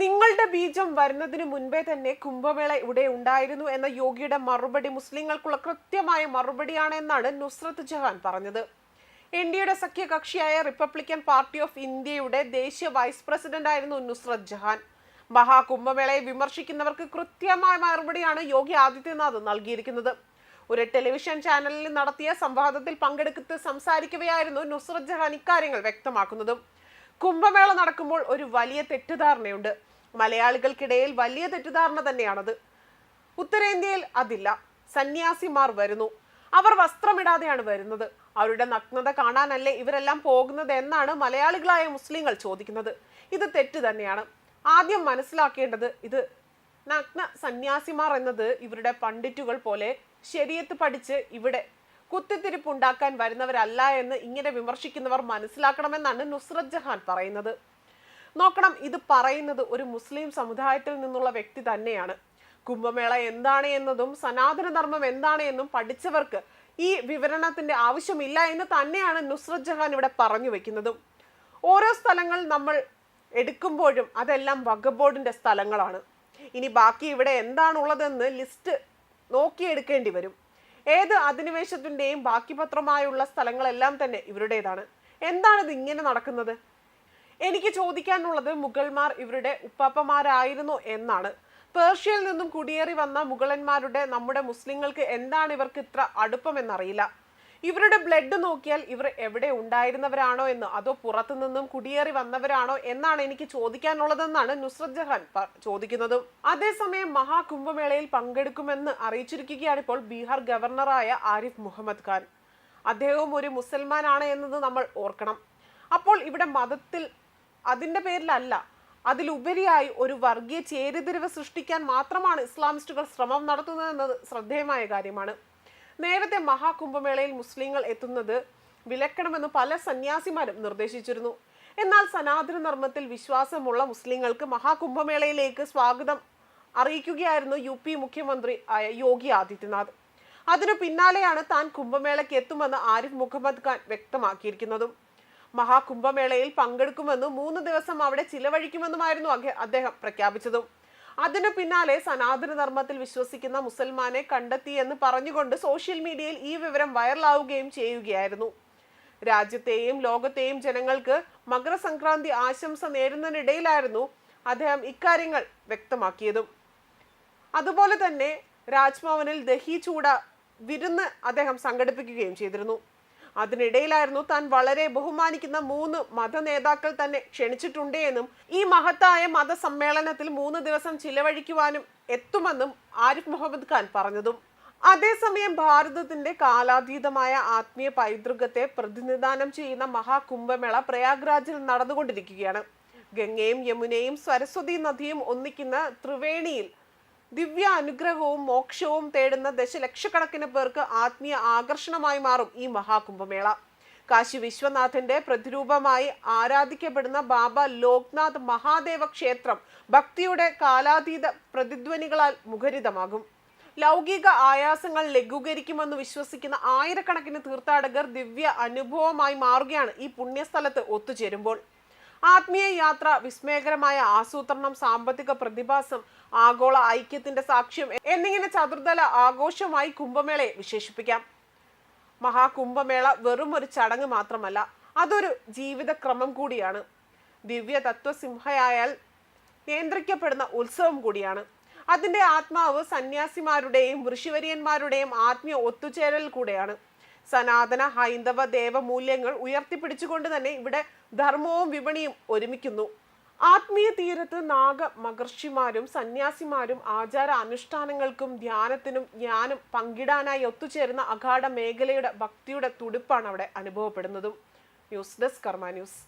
നിങ്ങളുടെ ബീജം വരുന്നതിന് മുൻപേ തന്നെ കുംഭമേള ഇവിടെ ഉണ്ടായിരുന്നു എന്ന യോഗിയുടെ മറുപടി മുസ്ലിങ്ങൾക്കുള്ള കൃത്യമായ മറുപടിയാണ് എന്നാണ് നുസ്രത്ത് ജഹാൻ പറഞ്ഞത്. ഡിയുടെ സഖ്യകക്ഷിയായ റിപ്പബ്ലിക്കൻ പാർട്ടി ഓഫ് ഇന്ത്യയുടെ ദേശീയ വൈസ് പ്രസിഡന്റ് ആയിരുന്നു നുസ്രത് ജഹാൻ. മഹാകുംഭമേളയെ വിമർശിക്കുന്നവർക്ക് കൃത്യമായ മറുപടിയാണ് യോഗി ആദിത്യനാഥ് നൽകിയിരിക്കുന്നത്. ഒരു ടെലിവിഷൻ ചാനലിൽ നടത്തിയ സംവാദത്തിൽ പങ്കെടുത്ത് സംസാരിക്കവെയായിരുന്നു നുസ്രത് ജഹാൻ ഇക്കാര്യങ്ങൾ വ്യക്തമാക്കുന്നതും. കുംഭമേള നടക്കുമ്പോൾ ഒരു വലിയ തെറ്റിദ്ധാരണയുണ്ട്. മലയാളികൾക്കിടയിൽ വലിയ തെറ്റിദ്ധാരണ തന്നെയാണത്. ഉത്തരേന്ത്യയിൽ അതില്ല. സന്യാസിമാർ വരുന്നു. അവർ വസ്ത്രമിടാതെയാണ് വരുന്നത്. അവരുടെ നഗ്നത കാണാനല്ലേ ഇവരെല്ലാം പോകുന്നത് എന്നാണ് മലയാളികളായ മുസ്ലിങ്ങൾ ചോദിക്കുന്നത്. ഇത് തെറ്റ് തന്നെയാണ്. ആദ്യം മനസ്സിലാക്കേണ്ടത് ഇത് നഗ്ന സന്യാസിമാർ എന്നത് ഇവരുടെ പണ്ഡിറ്റുകൾ പോലെ ശരീരത്ത് പഠിച്ച് ഇവിടെ കുത്തിത്തിരിപ്പുണ്ടാക്കാൻ വരുന്നവരല്ല എന്ന് ഇങ്ങനെ വിമർശിക്കുന്നവർ മനസ്സിലാക്കണമെന്നാണ് നുസ്രത് ജഹാൻ പറയുന്നത്. നോക്കണം ഇത് പറയുന്നത് ഒരു മുസ്ലിം സമുദായത്തിൽ നിന്നുള്ള വ്യക്തി തന്നെയാണ്. കുംഭമേള എന്താണ് എന്നതും സനാതന ധർമ്മം എന്താണ് എന്നും പഠിച്ചവർക്ക് ഈ വിവരണത്തിന്റെ ആവശ്യമില്ല എന്ന് തന്നെയാണ് നുസ്രത് ജഹാൻ ഇവിടെ പറഞ്ഞു വെക്കുന്നതും. ഓരോ സ്ഥലങ്ങൾ നമ്മൾ എടുക്കുമ്പോഴും അതെല്ലാം വകബോർഡിന്റെ സ്ഥലങ്ങളാണ്. ഇനി ബാക്കി ഇവിടെ എന്താണുള്ളതെന്ന് ലിസ്റ്റ് നോക്കിയെടുക്കേണ്ടി വരും. ഏത് അധിനിവേശത്തിന്റെയും ബാക്കി പത്രമായുള്ള സ്ഥലങ്ങളെല്ലാം തന്നെ ഇവരുടേതാണ്. എന്താണിത് ഇങ്ങനെ നടക്കുന്നത്? എനിക്ക് ചോദിക്കാനുള്ളത് മുഗൾമാർ ഇവരുടെ ഉപ്പാപ്പമാരായിരുന്നു എന്നാണ്. പേർഷ്യയിൽ നിന്നും കുടിയേറി വന്ന മുഗളന്മാരുടെ നമ്മുടെ മുസ്ലിങ്ങൾക്ക് എന്താണ് ഇവർക്ക് ഇത്ര അടുപ്പമെന്നറിയില്ല ഇവരുടെ ബ്ലഡ് നോക്കിയാൽ ഇവർ എവിടെ ഉണ്ടായിരുന്നവരാണോ എന്ന്? അതോ പുറത്തു നിന്നും കുടിയേറി വന്നവരാണോ എന്നാണ് എനിക്ക് ചോദിക്കാനുള്ളതെന്നാണ് നുസ്രത് ജഹാൻ ചോദിക്കുന്നത്. അതേസമയം മഹാകുംഭമേളയിൽ പങ്കെടുക്കുമെന്ന് അറിയിച്ചിരിക്കുകയാണ് ഇപ്പോൾ ബീഹാർ ഗവർണറായ ആരിഫ് മുഹമ്മദ് ഖാൻ. അദ്ദേഹവും ഒരു മുസൽമാനാണ് എന്നത് നമ്മൾ ഓർക്കണം. അപ്പോൾ ഇവിടെ മതത്തിൽ അതിന്റെ പേരിലല്ല അതിലുപരിയായി ഒരു വർഗീയ ചേരിതിരിവ് സൃഷ്ടിക്കാൻ മാത്രമാണ് ഇസ്ലാമിസ്റ്റുകൾ ശ്രമം നടത്തുന്നതെന്നത് ശ്രദ്ധേയമായ കാര്യമാണ്. നേരത്തെ മഹാകുംഭമേളയിൽ മുസ്ലിങ്ങൾ എത്തുന്നത് വിലക്കണമെന്ന് പല സന്യാസിമാരും നിർദ്ദേശിച്ചിരുന്നു. എന്നാൽ സനാതന ധർമ്മത്തിൽ വിശ്വാസമുള്ള മുസ്ലിങ്ങൾക്ക് മഹാകുംഭമേളയിലേക്ക് സ്വാഗതം അറിയിക്കുകയായിരുന്നു യു പി മുഖ്യമന്ത്രി ആയ യോഗി ആദിത്യനാഥ്. അതിനു പിന്നാലെയാണ് താൻ കുംഭമേളയ്ക്ക് എത്തുമെന്ന് ആരിഫ് മുഹമ്മദ് ഖാൻ വ്യക്തമാക്കിയിരിക്കുന്നതും. മഹാകുംഭമേളയിൽ പങ്കെടുക്കുമെന്നും മൂന്ന് ദിവസം അവിടെ ചിലവഴിക്കുമെന്നുമായിരുന്നു അദ്ദേഹം പ്രഖ്യാപിച്ചതും. അതിനു പിന്നാലെ സനാതന ധർമ്മത്തിൽ വിശ്വസിക്കുന്ന മുസൽമാനെ കണ്ടെത്തിയെന്ന് പറഞ്ഞുകൊണ്ട് സോഷ്യൽ മീഡിയയിൽ ഈ വിവരം വൈറലാവുകയും ചെയ്യുകയായിരുന്നു. രാജ്യത്തെയും ലോകത്തെയും ജനങ്ങൾക്ക് മകരസംക്രാന്തി ആശംസ നേരുന്നതിനിടയിലായിരുന്നു അദ്ദേഹം ഇക്കാര്യങ്ങൾ വ്യക്തമാക്കിയതും. അതുപോലെ തന്നെ രാജ്ഭവനിൽ ദഹി ചൂട വിരുന്ന് അദ്ദേഹം സംഘടിപ്പിക്കുകയും ചെയ്തിരുന്നു. അതിനിടയിലായിരുന്നു താൻ വളരെ ബഹുമാനിക്കുന്ന മൂന്ന് മത നേതാക്കൾ തന്നെ ക്ഷണിച്ചിട്ടുണ്ട് എന്നും ഈ മഹത്തായ മതസമ്മേളനത്തിൽ മൂന്ന് ദിവസം ചിലവഴിക്കുവാനും എത്തുമെന്നും ആരിഫ് മുഹമ്മദ് ഖാൻ പറഞ്ഞതും. അതേസമയം ഭാരതത്തിന്റെ കാലാതീതമായ ആത്മീയ പൈതൃകത്തെ പ്രതിനിധാനം ചെയ്യുന്ന മഹാകുംഭമേള പ്രയാഗ്രാജിൽ നടന്നുകൊണ്ടിരിക്കുകയാണ്. ഗംഗയും യമുനയും സരസ്വതി നദിയും ഒന്നിക്കുന്ന ത്രിവേണിയിൽ ദിവ്യ അനുഗ്രഹവും മോക്ഷവും തേടുന്ന ദശലക്ഷക്കണക്കിന് പേർക്ക് ആത്മീയ ആകർഷണമായി മാറും ഈ മഹാകുംഭമേള. കാശി വിശ്വനാഥന്റെ പ്രതിരൂപമായി ആരാധിക്കപ്പെടുന്ന ബാബ ലോക്നാഥ് മഹാദേവ ക്ഷേത്രം ഭക്തിയുടെ കാലാതീത പ്രതിധ്വനികളാൽ മുഖരിതമാകും. ലൗകിക ആയാസങ്ങൾ ലഘൂകരിക്കുമെന്ന് വിശ്വസിക്കുന്ന ആയിരക്കണക്കിന് തീർത്ഥാടകർ ദിവ്യ അനുഭവമായി മാറുകയാണ് ഈ പുണ്യസ്ഥലത്ത് ഒത്തുചേരുമ്പോൾ. ആത്മീയ യാത്ര വിസ്മയകരമായ ആസൂത്രണം സാമ്പത്തിക പ്രതിഭാസം ആഗോള ഐക്യത്തിന്റെ സാക്ഷ്യം എന്നിങ്ങനെ ചതുർതല ആഘോഷമായി കുംഭമേളയെ വിശേഷിപ്പിക്കാം. മഹാകുംഭമേള വെറും ഒരു ചടങ്ങ് മാത്രമല്ല അതൊരു ജീവിതക്രമം കൂടിയാണ്. ദിവ്യ തത്വസിംഹയായാൽ നിയന്ത്രിക്കപ്പെടുന്ന ഉത്സവം കൂടിയാണ്. അതിന്റെ ആത്മാവ് സന്യാസിമാരുടെയും ഋഷിവര്യന്മാരുടെയും ആത്മീയ ഒത്തുചേരൽ കൂടെയാണ്. സനാതന ഹൈന്ദവ ദേവ മൂല്യങ്ങൾ ഉയർത്തിപ്പിടിച്ചുകൊണ്ട് തന്നെ ഇവിടെ ധർമ്മവും വിപണിയും ഒരുമിക്കുന്നു. ആത്മീയ തീരത്ത് നാഗ മഹർഷിമാരും സന്യാസിമാരും ആചാര അനുഷ്ഠാനങ്ങൾക്കും ധ്യാനത്തിനും ജ്ഞാനം പങ്കിടാനായി ഒത്തുചേരുന്ന അഗാഠ മേഖലയുടെ ഭക്തിയുടെ തുടിപ്പാണ് അവിടെ അനുഭവപ്പെടുന്നതും. News desk Karma news.